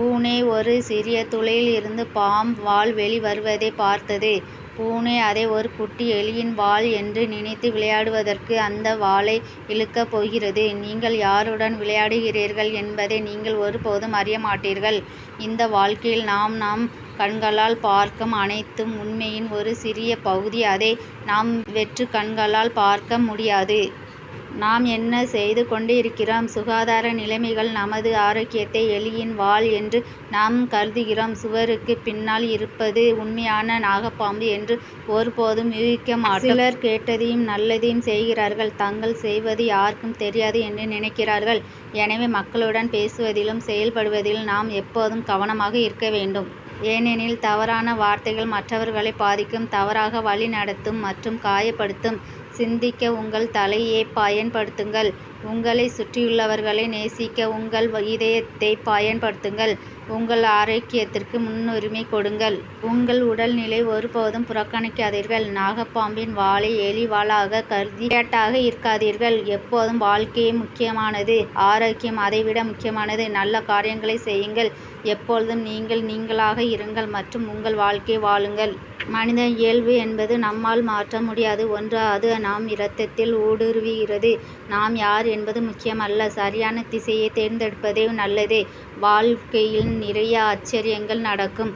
பூனை ஒரு சிறிய துளையில் இருந்து பாம் வால் வெளிவருவதை பார்த்தது. பூனை அதை ஒரு குட்டி எலியின் வால் என்று நினைத்து விளையாடுவதற்கு அந்த வாலை இழுக்கப் போகிறது. நீங்கள் யாருடன் விளையாடுகிறீர்கள் என்பதை நீங்கள் ஒருபோதும் அறியமாட்டீர்கள். இந்த வாழ்க்கையில் நாம் நம் கண்களால் பார்க்கும் அனைத்தும் உண்மையின் ஒரு சிறிய பகுதி. அதை நாம் வெற்றுக் கண்களால் பார்க்க முடியாது. நாம் என்ன செய்து கொண்டிருக்கிறோம்? சுகாதார நிலைமைகள் நமது ஆரோக்கியத்தை எலியின் வால் என்று நாம் கருதுகிறோம். சுவருக்கு பின்னால் இருப்பது உண்மையான நாகப்பாம்பு என்று ஒருபோதும் யூகிக்க மாட்டோம். சிலர் கேட்டதையும் நல்லதையும் செய்கிறார்கள். தங்கள் செய்வது யாருக்கும் தெரியாது என்று நினைக்கிறார்கள். எனவே மக்களுடன் பேசுவதிலும் செயல்படுவதிலும் நாம் எப்போதும் கவனமாக இருக்க வேண்டும். ஏனெனில் தவறான வார்த்தைகள் மற்றவர்களை பாதிக்கும் தவறாக வழி நடத்தும் மற்றும் காயப்படுத்தும். சிந்திக்க உங்கள் தலையை பயன்படுத்துங்கள். உங்களைச் சுற்றியுள்ளவர்களை நேசிக்க உங்கள் இதயத்தை பயன்படுத்துங்கள். உங்கள் ஆரோக்கியத்திற்கு முன்னுரிமை கொடுங்கள். உங்கள் உடல்நிலை ஒருபோதும் புறக்கணிக்காதீர்கள். நாகப்பாம்பின் வாளை எலி வாலாகக் கருதி இருக்காதீர்கள். எப்போதும் வாழ்க்கையே முக்கியமானது. ஆரோக்கியம் அதைவிட முக்கியமானது. நல்ல காரியங்களை செய்யுங்கள். எப்பொழுதும் நீங்கள் நீங்களாக இருங்கள் மற்றும் உங்கள் வாழ்க்கையை வாழுங்கள். மனித இயல்பு என்பது நம்மால் மாற்ற முடியாது ஒன்று. அது நாம் இரத்தத்தில் ஊடுருவுகிறது. நாம் யார் என்பது முக்கியமல்ல. சரியான திசையை தேர்ந்தெடுப்பதே நல்லது. வாழ்க்கையில் நிறைய ஆச்சரியங்கள் நடக்கும்.